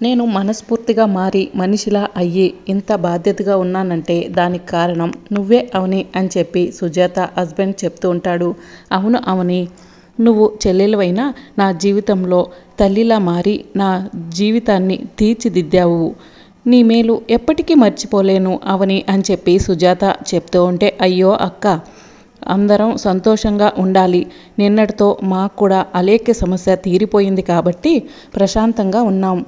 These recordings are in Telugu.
నేను మనస్ఫూర్తిగా మారి మనిషిలా అయ్యి ఇంత బాధ్యతగా ఉన్నానంటే దానికి కారణం నువ్వే అవని అని చెప్పి సుజాత హస్బెండ్ చెప్తూ ఉంటాడు. అవును అవని నువ్వు చెల్లెలవైనా నా జీవితంలో తల్లిలా మారి నా జీవితాన్ని తీర్చిదిద్దావు. నీ మేలు ఎప్పటికీ మర్చిపోలేను అవని అని చెప్పి సుజాత చెప్తూ ఉంటే అయ్యో అక్క అందరం సంతోషంగా ఉండాలి. నిన్నటితో మాకు కూడా అలేఖ్య సమస్య తీరిపోయింది కాబట్టి ప్రశాంతంగా ఉన్నాం.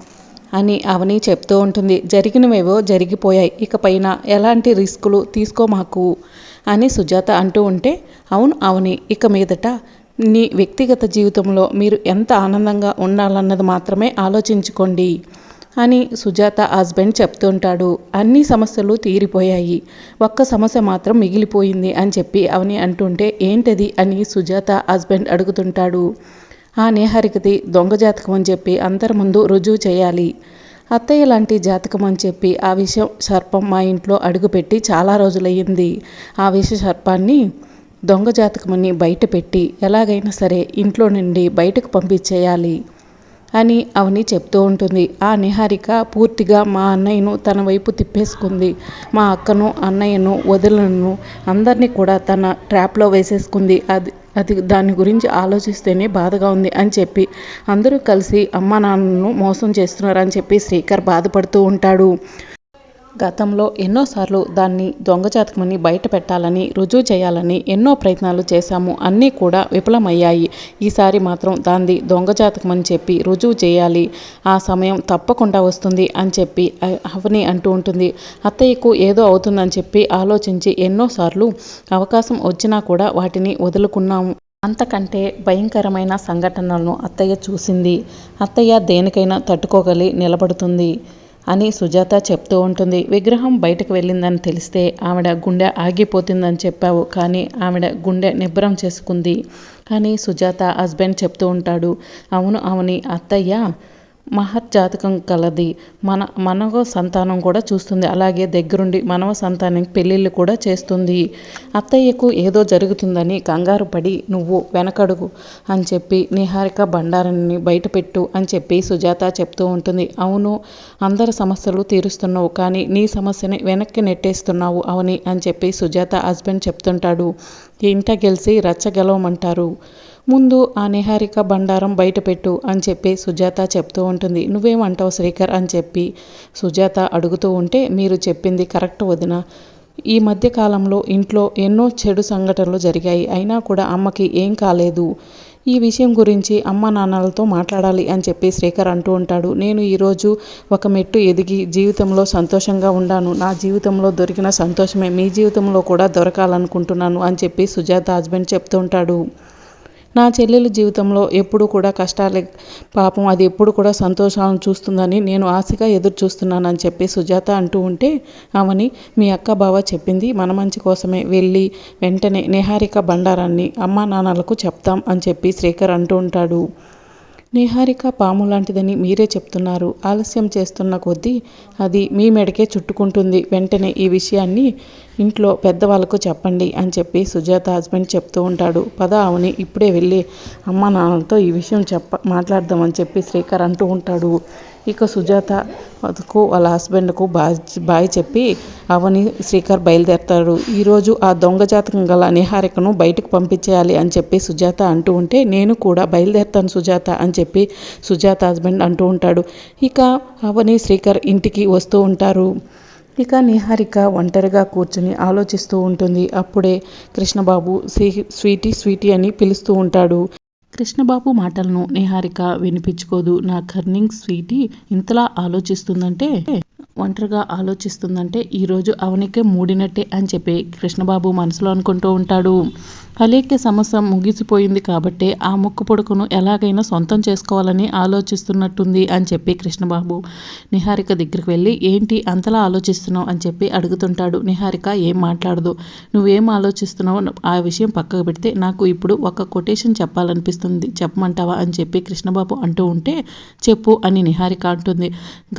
అని అవని చెప్తూ ఉంటుంది. జరిగినవేవో జరిగిపోయాయి. ఇకపైన ఎలాంటి రిస్కులు తీసుకోమాకు అని సుజాత అంటూ ఉంటే అవును అవని ఇక మీదట నీ వ్యక్తిగత జీవితంలో మీరు ఎంత ఆనందంగా ఉండాలన్నది మాత్రమే ఆలోచించుకోండి అని సుజాత హస్బెండ్ చెప్తుంటాడు అన్ని సమస్యలు తీరిపోయాయి. ఒక్క సమస్య మాత్రం మిగిలిపోయింది అని చెప్పి అవని అంటుంటే ఏంటది అని సుజాత హస్బెండ్ అడుగుతుంటాడు. ఆ నేహరికది దొంగ జాతకం అని చెప్పి అందరి ముందు రుజువు చేయాలి. అత్తయ్య లాంటి జాతకం అని చెప్పి ఆ విషయం సర్పం మా ఇంట్లో అడుగుపెట్టి చాలా రోజులయ్యింది. ఆ విష సర్పాన్ని దొంగ జాతకమని బయట పెట్టి ఎలాగైనా సరే ఇంట్లో నుండి బయటకు పంపించేయాలి. అని అవని చెప్తూ ఉంటుంది. ఆ నిహారిక పూర్తిగా మా అన్నయ్యను తన వైపు తిప్పేసుకుంది. మా అక్కను అన్నయ్యను వదిలను అందరినీ కూడా తన ట్రాప్లో వేసేసుకుంది. అది అది దాని గురించి ఆలోచిస్తేనే బాధగా ఉంది అని చెప్పి. అందరూ కలిసి అమ్మ నాన్నను మోసం చేస్తున్నారని చెప్పి శ్రీకర్ బాధపడుతూ ఉంటాడు. గతంలో ఎన్నోసార్లు దాన్ని దొంగజాతకమని బయట పెట్టాలని రుజువు చేయాలని ఎన్నో ప్రయత్నాలు చేశాము. అన్నీ కూడా విఫలమయ్యాయి. ఈసారి మాత్రం దాన్ని దొంగజాతకమని చెప్పి రుజువు చేయాలి. ఆ సమయం తప్పకుండా వస్తుంది అని చెప్పి అవని అంటూ ఉంటుంది. అత్తయ్యకు ఏదో అవుతుందని చెప్పి ఆలోచించి ఎన్నోసార్లు అవకాశం వచ్చినా కూడా వాటిని వదులుకున్నాము. అంతకంటే భయంకరమైన సంఘటనలను అత్తయ్య చూసింది. అత్తయ్య దేనికైనా తట్టుకోగలి నిలబడుతుంది. అని సుజాత చెప్తూ ఉంటుంది. విగ్రహం బయటకు వెళ్ళిందని తెలిస్తే ఆవిడ గుండె ఆగిపోతుందని చెప్పావు కానీ ఆవిడ గుండె నిబ్బరం చేసుకుంది. కానీ సుజాత హస్బెండ్ చెప్తూ ఉంటాడు. అవును అవని అత్తయ్య మహర్జాతకం కలది. మన మనవ సంతానం కూడా చూస్తుంది. అలాగే దగ్గరుండి మనవ సంతానానికి పెళ్ళిళ్ళు కూడా చేస్తుంది. అత్తయ్యకు ఏదో జరుగుతుందని కంగారు పడి నువ్వు వెనకడుగు అని చెప్పి నిహారిక బండారాన్ని బయటపెట్టు అని చెప్పి సుజాత చెప్తూ ఉంటుంది. అవును అందరి సమస్యలు తీరుస్తున్నావు కానీ నీ సమస్యని వెనక్కి నెట్టేస్తున్నావు అవని అని చెప్పి సుజాత హస్బెండ్ చెప్తుంటాడు. ఇంట గెలిచి రచ్చ గెలవమంటారు. ముందు ఆ నిహారిక బండారం బయటపెట్టు అని చెప్పి సుజాత చెప్తూ ఉంటుంది. నువ్వేమంటావు శ్రీకర్ అని చెప్పి సుజాత అడుగుతూ ఉంటే మీరు చెప్పింది కరెక్ట్ వదిన. ఈ మధ్య కాలంలో ఇంట్లో ఎన్నో చెడు సంఘటనలు జరిగాయి. అయినా కూడా అమ్మకి ఏం కాలేదు. ఈ విషయం గురించి అమ్మ నాన్నలతో మాట్లాడాలి అని చెప్పి శ్రీకర్ అంటూ ఉంటాడు. నేను ఈరోజు ఒక మెట్టు ఎదిగి జీవితంలో సంతోషంగా ఉండాను. నా జీవితంలో దొరికిన సంతోషమే. మీ జీవితంలో కూడా దొరకాలనుకుంటున్నాను అని చెప్పి సుజాత హస్బెండ్ చెప్తూ ఉంటాడు. నా చెల్లెల జీవితంలో ఎప్పుడు కూడా కష్టాలే పాపం అది ఎప్పుడు కూడా సంతోషాలను చూస్తుందని నేను ఆశగా ఎదురు చూస్తున్నానని చెప్పి సుజాత అంటూ ఉంటే ఆమెని మీ అక్క బావ చెప్పింది మన మంచి కోసమే. వెళ్ళి వెంటనే నిహారిక బండారాన్ని అమ్మా నాన్నలకు చెప్తాం అని చెప్పి శ్రీకర్ అంటూ ఉంటాడు. నిహారిక పాము లాంటిదని మీరే చెప్తున్నారు. ఆలస్యం చేస్తున్న కొద్దీ అది మీ మెడకే చుట్టుకుంటుంది. వెంటనే ఈ విషయాన్ని ఇంట్లో పెద్దవాళ్ళకు చెప్పండి అని చెప్పి సుజాత హస్బెండ్ చెప్తూ ఉంటాడు. పద అవని ఇప్పుడే వెళ్ళి అమ్మ నాన్నలతో ఈ విషయం చెప్ప మాట్లాడదామని చెప్పి శ్రీకర్ అంటూ ఉంటాడు. ఇక సుజాతకు వాళ్ళ హస్బెండ్కు బాయ్ బాయ్ చెప్పి అవని శ్రీకర్ బయలుదేరతాడు. ఈరోజు ఆ దొంగ జాతకం గల నిహారికను బయటకు పంపించేయాలి అని చెప్పి సుజాత అంటూ ఉంటే నేను కూడా బయలుదేరుతాను సుజాత అని చెప్పి సుజాత హస్బెండ్ అంటూ ఉంటాడు. ఇక అవని శ్రీకర్ ఇంటికి వస్తూ ఉంటారు. ఇక నిహారిక ఒంటరిగా కూర్చుని ఆలోచిస్తూ ఉంటుంది. అప్పుడే కృష్ణబాబు స్వీటీ స్వీటీ అని పిలుస్తూ ఉంటాడు. కృష్ణబాబు మాటలను నిహారిక వినిపించుకోదు. నా కర్నింగ్ స్వీటీ ఇంతలా ఆలోచిస్తుందంటే ఒంటరిగా ఆలోచిస్తుందంటే ఈరోజు అవనికే మూడినట్టే అని చెప్పి కృష్ణబాబు మనసులో అనుకుంటూ ఉంటాడు. అలేఖ్య సమస్య ముగిసిపోయింది కాబట్టి ఆ ముక్కు పొడుకును ఎలాగైనా సొంతం చేసుకోవాలని ఆలోచిస్తున్నట్టుంది అని చెప్పి కృష్ణబాబు నిహారిక దగ్గరికి వెళ్ళి ఏంటి అంతలా ఆలోచిస్తున్నావు? అని చెప్పి అడుగుతుంటాడు. నిహారిక ఏం మాట్లాడదు. నువ్వేం ఆలోచిస్తున్నావు ఆ విషయం పక్కకు పెడితే నాకు ఇప్పుడు ఒక కొటేషన్ చెప్పాలనిపిస్తుంది. చెప్పమంటావా అని చెప్పి కృష్ణబాబు అంటూ ఉంటే చెప్పు అని నిహారిక అంటుంది.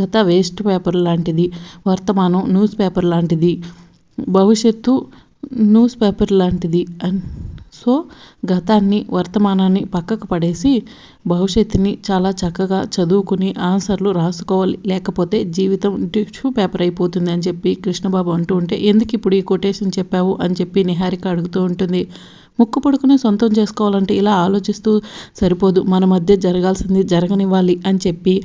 గత వేస్ట్ పేపర్ లాంటిది వర్తమానం న్యూస్ పేపర్ లాంటిది భవిష్యత్తు న్యూస్ పేపర్ లాంటిది సో గతాన్ని వర్తమానాన్ని పక్కకు పడేసి భవిష్యత్తుని చాలా చక్కగా చదువుకుని ఆన్సర్లు రాసుకోవాలి లేకపోతే జీవితం టిష్యూ పేపర్ అయిపోతుంది అని చెప్పి కృష్ణబాబు అంటూ ఉంటే ఎందుకు ఇప్పుడు ఈ కొటేషన్ చెప్పావు అని చెప్పి నిహారిక అడుగుతూ ఉంటుంది. ముక్కు పడుకుని సొంతం చేసుకోవాలంటే ఇలా ఆలోచిస్తూ సరిపోదు. మన మధ్య జరగాల్సింది జరగనివ్వాలి అని చెప్పి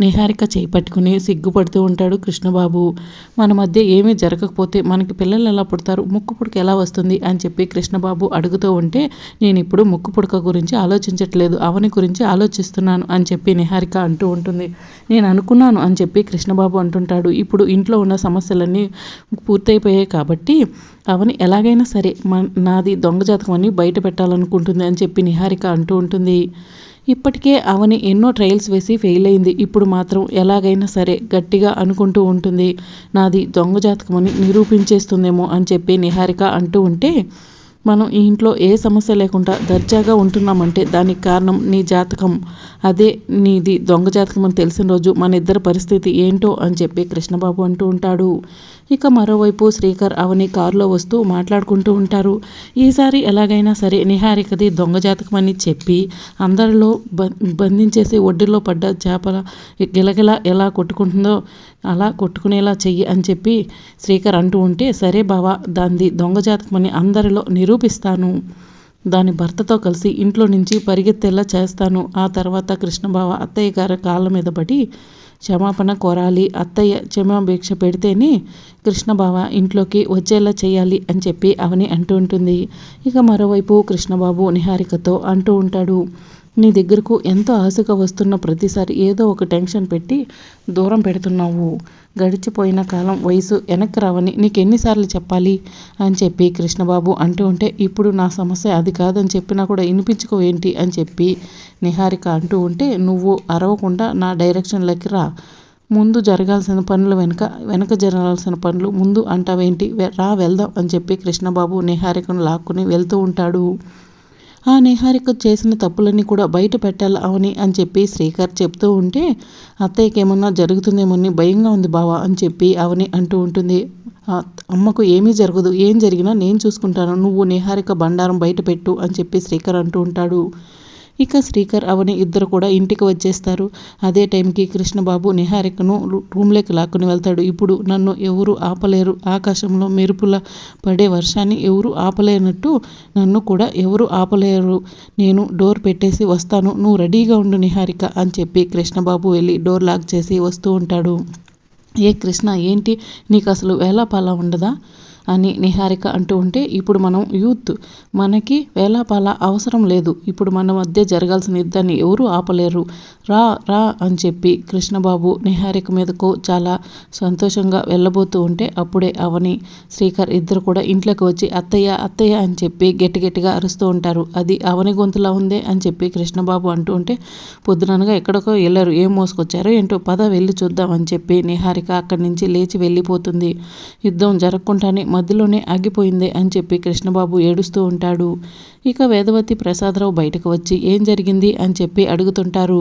నిహారిక చేపట్టుకుని సిగ్గుపడుతూ ఉంటాడు కృష్ణబాబు. మన మధ్య ఏమీ జరగకపోతే మనకి పిల్లలు ఎలా పుడతారు? ముక్కు పుడక ఎలా వస్తుంది? అని చెప్పి కృష్ణబాబు అడుగుతూ ఉంటే నేను ఇప్పుడు ముక్కు పుడక గురించి ఆలోచించట్లేదు. అవని గురించి ఆలోచిస్తున్నాను అని చెప్పి నిహారిక అంటూ ఉంటుంది. నేను అనుకున్నాను అని చెప్పి కృష్ణబాబు అంటుంటాడు. ఇప్పుడు ఇంట్లో ఉన్న సమస్యలన్నీ పూర్తయిపోయాయి కాబట్టి అవని ఎలాగైనా సరే నాది దొంగ జాతకం అని బయట పెట్టాలనుకుంటుంది అని చెప్పి నిహారిక అంటూ ఉంటుంది. ఇప్పటికే అవని ఎన్నో ట్రయల్స్ వేసి ఫెయిల్ అయింది. ఇప్పుడు మాత్రం ఎలాగైనా సరే గట్టిగా అనుకుంటూ ఉంటుంది. నాది దొంగ జాతకం అని నిరూపించేస్తుందేమో అని చెప్పి నిహారిక అంటూ ఉంటే మనం ఈ ఇంట్లో ఏ సమస్య లేకుండా దర్జాగా ఉంటున్నామంటే దానికి కారణం నీ జాతకం. అదే నీది దొంగ జాతకం అని తెలిసిన రోజు మన ఇద్దరి పరిస్థితి ఏంటో అని చెప్పి కృష్ణబాబు అంటూ ఉంటాడు. ఇక మరోవైపు శ్రీకర్ అవని కారులో వస్తూ మాట్లాడుకుంటూ ఉంటారు. ఈసారి ఎలాగైనా సరే నిహారికది దొంగ జాతకం అని చెప్పి అందరిలో బంధించేసి ఒడ్డులో పడ్డ చేపల గిలగిల ఎలా కొట్టుకుంటుందో అలా కొట్టుకునేలా చెయ్యి అని చెప్పి శ్రీకర్ అంటూ ఉంటే సరే బావా దాన్ని దొంగ జాతకం అని అందరిలో నిరూపిస్తాను. దాని భర్తతో కలిసి ఇంట్లో నుంచి పరిగెత్తేలా చేస్తాను. ఆ తర్వాత కృష్ణబావ అత్తయ్య గారి కాళ్ళ మీద పడి క్షమాపణ కోరాలి అత్తయ్య క్షమాభిక్ష పెడితేనే కృష్ణబావ ఇంట్లోకి వచ్చేలా చేయాలి అని చెప్పి అవని అంటూ ఉంటుంది. ఇక మరోవైపు కృష్ణబాబు నిహారికతో అంటూ ఉంటాడు నీ దగ్గరకు ఎంతో ఆశగా వస్తున్న ప్రతిసారి ఏదో ఒక టెన్షన్ పెట్టి దూరం పెడుతున్నావు. గడిచిపోయిన కాలం వయసు వెనక్కి రావని నీకు ఎన్నిసార్లు చెప్పాలి? అని చెప్పి కృష్ణబాబు అంటూ ఉంటే ఇప్పుడు నా సమస్య అది కాదని చెప్పినా కూడా వినిపించుకోవేంటి అని చెప్పి నిహారిక అంటూ ఉంటే నువ్వు అరవకుండా నా డైరెక్షన్లోకి రా. ముందు జరగాల్సిన పనులు వెనుక వెనక జరగాల్సిన పనులు ముందు అంటావేంటి? రా వెళ్దాం అని చెప్పి కృష్ణబాబు నిహారికను లాక్కుని వెళ్తూ ఉంటాడు. ఆ నిహారిక చేసిన తప్పులన్నీ కూడా బయట పెట్టాలి అవని అని చెప్పి శ్రీకర్ చెప్తూ ఉంటే అత్తయ్యకి ఏమన్నా జరుగుతుందేమోని భయంగా ఉంది బావా అని చెప్పి అవని అంటూ ఉంటుంది. అమ్మకు ఏమీ జరగదు ఏం జరిగినా నేను చూసుకుంటాను నువ్వు నిహారిక బండారం బయట పెట్టు అని చెప్పి శ్రీకర్ అంటూ ఉంటాడు. ఇక శ్రీకర్ అవని ఇద్దరు కూడా ఇంటికి వచ్చేస్తారు. అదే టైంకి కృష్ణబాబు నిహారికను రూమ్లోకి లాక్కుని వెళ్తాడు. ఇప్పుడు నన్ను ఎవరు ఆపలేరు. ఆకాశంలో మెరుపుల పడే వర్షాన్ని ఎవరు ఆపలేనట్టు నన్ను కూడా ఎవరు ఆపలేరు. నేను డోర్ పెట్టేసి వస్తాను. నువ్వు రెడీగా ఉండు నిహారిక అని చెప్పి కృష్ణబాబు వెళ్ళి డోర్ లాక్ చేసి వస్తూ ఉంటాడు. ఏ కృష్ణ ఏంటి? నీకు అసలు వేలాపాలా ఉండదా? అని నిహారిక అంటూ ఉంటే ఇప్పుడు మనం యూత్. మనకి వేలాపాల అవసరం లేదు. ఇప్పుడు మన మధ్య జరగాల్సిన యుద్ధాన్ని ఎవరూ ఆపలేరు. రా రా అని చెప్పి కృష్ణబాబు నిహారిక మీదకు చాలా సంతోషంగా వెళ్ళబోతూ ఉంటే అప్పుడే అవని శ్రీకర్ ఇద్దరు కూడా ఇంట్లోకి వచ్చి అత్తయ్య అత్తయ్య అని చెప్పి గట్టి గట్టిగా అరుస్తూ ఉంటారు. అది అవని గొంతులా ఉందే అని చెప్పి కృష్ణబాబు అంటూ ఉంటే పొద్దుననగా ఎక్కడికో వెళ్ళారు. ఏం మోసుకొచ్చారో ఏంటో పద వెళ్ళి చూద్దాం అని చెప్పి నిహారిక అక్కడి నుంచి లేచి వెళ్ళిపోతుంది. యుద్ధం జరగకుండానే మధ్యలోనే ఆగిపోయింది అని చెప్పి కృష్ణబాబు ఏడుస్తూ ఉంటాడు. ఇక వేదవతి ప్రసాదరావు బయటకు వచ్చి ఏం జరిగింది? అని చెప్పి అడుగుతుంటారు.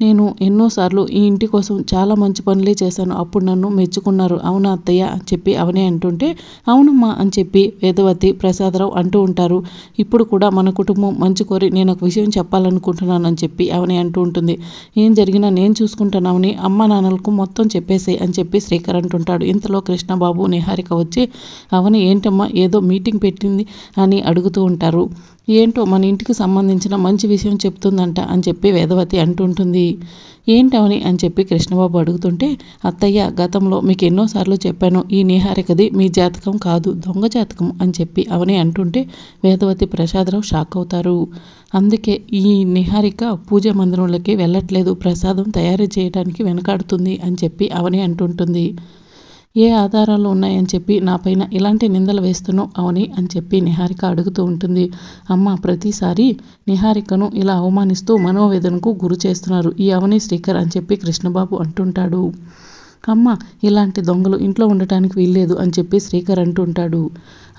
నేను ఎన్నోసార్లు ఈ ఇంటి కోసం చాలా మంచి పనులే చేశాను. అప్పుడు నన్ను మెచ్చుకున్నారు. అవునా అత్తయ్య అని చెప్పి అవనే అంటుంటే అవునమ్మా అని చెప్పి వేదవతి ప్రసాదరావు అంటూ ఉంటారు. ఇప్పుడు కూడా మన కుటుంబం మంచి కోరి నేను ఒక విషయం చెప్పాలనుకుంటున్నాను అని చెప్పి అవని అంటూ ఉంటుంది. ఏం జరిగినా నేను చూసుకుంటున్నామని అమ్మ నాన్నలకు మొత్తం చెప్పేసే అని చెప్పి శ్రీకర్ అంటుంటాడు. ఇంతలో కృష్ణబాబు నిహారిక వచ్చి అవని ఏంటమ్మా ఏదో మీటింగ్ పెట్టింది అని అడుగుతూ ఉంటారు. ఏంటో మన ఇంటికి సంబంధించిన మంచి విషయం చెప్తుందంట అని చెప్పి వేదవతి అంటుంటుంది. ఏంటవని అని చెప్పి కృష్ణబాబు అడుగుతుంటే అత్తయ్య గతంలో మీకు ఎన్నోసార్లు చెప్పాను ఈ నిహారికది మీ జాతకం కాదు దొంగ జాతకం అని చెప్పి అవని అంటుంటే వేదవతి ప్రసాదరావు షాక్ అవుతారు. అందుకే ఈ నిహారిక పూజ మందిరంలోకి వెళ్ళట్లేదు ప్రసాదం తయారు చేయడానికి వెనకాడుతుంది అని చెప్పి అవని అంటుంటుంది. ఏ ఆధారాలు ఉన్నాయని చెప్పి నాపైన ఇలాంటి నిందలు వేస్తున్నావు అవని అని చెప్పి నిహారిక అడుగుతూ ఉంటుంది. అమ్మ ప్రతిసారి నిహారికను ఇలా అవమానిస్తూ మనోవేదనకు గురి చేస్తున్నారు. ఈ అవని శ్రీకర్ అని చెప్పి కృష్ణబాబు అంటుంటాడు. అమ్మ ఇలాంటి దొంగలు ఇంట్లో ఉండటానికి వీల్లేదు అని చెప్పి శ్రీకర్ అంటుంటాడు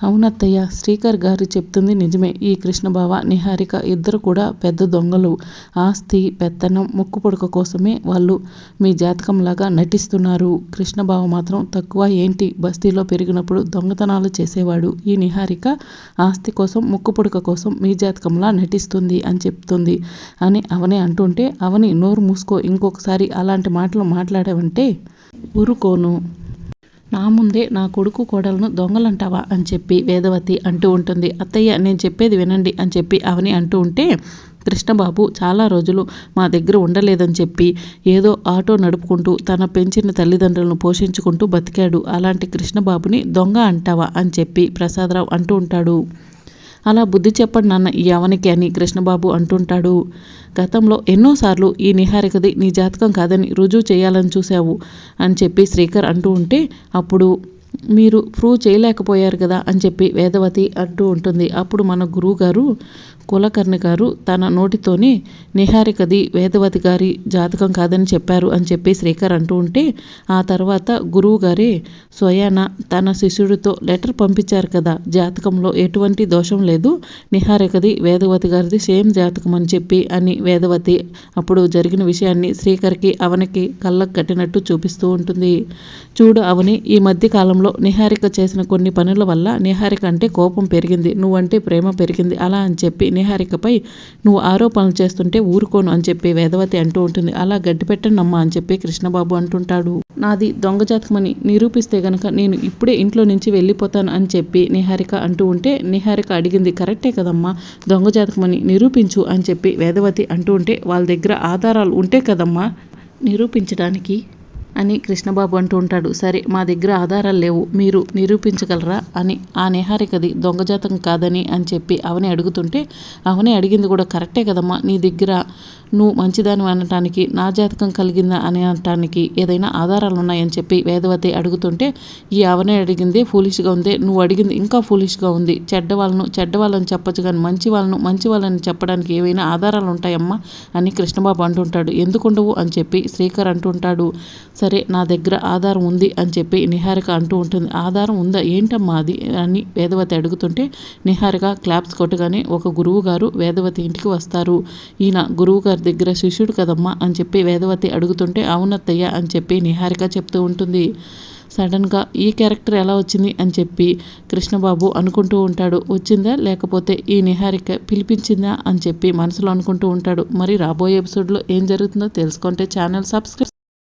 అవునత్తయ్య శ్రీకర్ గారు చెప్తుంది నిజమే. ఈ కృష్ణబావ నిహారిక ఇద్దరు కూడా పెద్ద దొంగలు. ఆస్తి పెత్తనం ముక్కు పొడక కోసమే వాళ్ళు మీ జాతకంలాగా నటిస్తున్నారు. కృష్ణబావ మాత్రం తక్కువ ఏంటి? బస్తీలో పెరిగినప్పుడు దొంగతనాలు చేసేవాడు. ఈ నిహారిక ఆస్తి కోసం ముక్కు పొడక కోసం మీ జాతకంలా నటిస్తుంది అని చెప్తుంది. అని అవని అంటుంటే అవని నోరు మూసుకో ఇంకొకసారి అలాంటి మాటలు మాట్లాడావంటే ఊరుకోను. నా ముందే నా కొడుకు కోడలను దొంగలంటావా అని చెప్పి వేదవతి అంటూ ఉంటుంది. అత్తయ్య నేను చెప్పేది వినండి అని చెప్పి అవని అంటూ ఉంటే కృష్ణబాబు చాలా రోజులు మా దగ్గర ఉండలేదని చెప్పి ఏదో ఆటో నడుపుకుంటూ తన పెంచిన తల్లిదండ్రులను పోషించుకుంటూ బతికాడు. అలాంటి కృష్ణబాబుని దొంగ అంటావా అని చెప్పి ప్రసాదరావు అంటూ ఉంటాడు. అలా బుద్ధి చెప్పండి నాన్న ఈ అవనికి అని కృష్ణబాబు అంటుంటాడు. గతంలో ఎన్నోసార్లు ఈ నిహారికది నీ జాతకం కాదని రుజువు చేయాలని చూశావు అని చెప్పి శ్రీకర్ అంటూ ఉంటే అప్పుడు మీరు ప్రూవ్ చేయలేకపోయారు కదా అని చెప్పి వేదవతి అంటూ ఉంటుంది. అప్పుడు మన గురువు గారు కులకర్ణి గారు తన నోటితోనే నిహారికది వేదవతి గారి జాతకం కాదని చెప్పారు అని చెప్పి శ్రీకర్ అంటూ ఉంటే ఆ తర్వాత గురువు గారే స్వయాన తన శిష్యుడితో లెటర్ పంపించారు కదా జాతకంలో ఎటువంటి దోషం లేదు నిహారికది వేదవతి గారిది సేమ్ జాతకం అని చెప్పి అని వేదవతి అప్పుడు జరిగిన విషయాన్ని శ్రీకర్కి అవనికి కళ్ళకు కట్టినట్టు చూపిస్తూ ఉంటుంది. చూడు అవని ఈ మధ్య కాలంలో నిహారిక చేసిన కొన్ని పనుల వల్ల నిహారిక అంటే కోపం పెరిగింది నువ్వంటే ప్రేమ పెరిగింది అలా అని చెప్పి నిహారికపై నువ్వు ఆరోపణలు చేస్తుంటే ఊరుకోను అని చెప్పి వేదవతి అంటూ ఉంటుంది. అలా గడ్డి పెట్టండమ్మా అని చెప్పి కృష్ణబాబు అంటుంటాడు. నాది దొంగ జాతకమని నిరూపిస్తే గనక నేను ఇప్పుడే ఇంట్లో నుంచి వెళ్ళిపోతాను అని చెప్పి నిహారిక అంటూ ఉంటే నిహారిక అడిగింది కరెక్టే కదమ్మా దొంగ జాతకమని నిరూపించు అని చెప్పి వేదవతి అంటూ ఉంటే వాళ్ళ దగ్గర ఆధారాలు ఉంటే కదమ్మా నిరూపించడానికి అని కృష్ణబాబు అంటూ ఉంటాడు. సరే మా దగ్గర ఆధారాలు లేవు. మీరు నిరూపించగలరా? అని ఆ నిహారికది దొంగ జాతకం కాదని అని చెప్పి అవని అడుగుతుంటే అవని అడిగింది కూడా కరెక్టే కదమ్మా. నీ దగ్గర నువ్వు మంచిదాని అనటానికి నా జాతకం కలిగిందా అని అనటానికి ఏదైనా ఆధారాలు ఉన్నాయని చెప్పి వేదవతి అడుగుతుంటే ఈ అవని అడిగింది ఫూలిష్గా ఉంది. నువ్వు అడిగింది ఇంకా ఫూలిష్గా ఉంది. చెడ్డ వాళ్ళను చెడ్డ వాళ్ళని చెప్పచ్చు కానీ మంచి వాళ్ళను మంచి వాళ్ళని చెప్పడానికి ఏవైనా ఆధారాలు ఉంటాయమ్మా అని కృష్ణబాబు అంటుంటాడు. ఎందుకుండవు అని చెప్పి శ్రీకర్ అంటుంటాడు. సరే నా దగ్గర ఆధారం ఉంది అని చెప్పి నిహారిక అంటూ ఉంటుంది. ఆధారం ఉందా? ఏంటమ్మా అది? అని వేదవతి అడుగుతుంటే నిహారిక క్లాప్స్ కొట్టగానే ఒక గురువు గారు వేదవతి ఇంటికి వస్తారు. ఈయన గురువు గారి దగ్గర శిష్యుడు కదమ్మా అని చెప్పి వేదవతి అడుగుతుంటే అవునత్తయ్య అని చెప్పి నిహారిక చెప్తూ ఉంటుంది. సడన్గా ఈ క్యారెక్టర్ ఎలా వచ్చింది అని చెప్పి కృష్ణబాబు అనుకుంటూ ఉంటాడు. వచ్చిందా? లేకపోతే ఈ నిహారిక పిలిపించిందా అని చెప్పి మనసులో అనుకుంటూ ఉంటాడు. మరి రాబోయే ఎపిసోడ్లో ఏం జరుగుతుందో తెలుసుకుంటే ఛానల్ సబ్స్క్రైబ్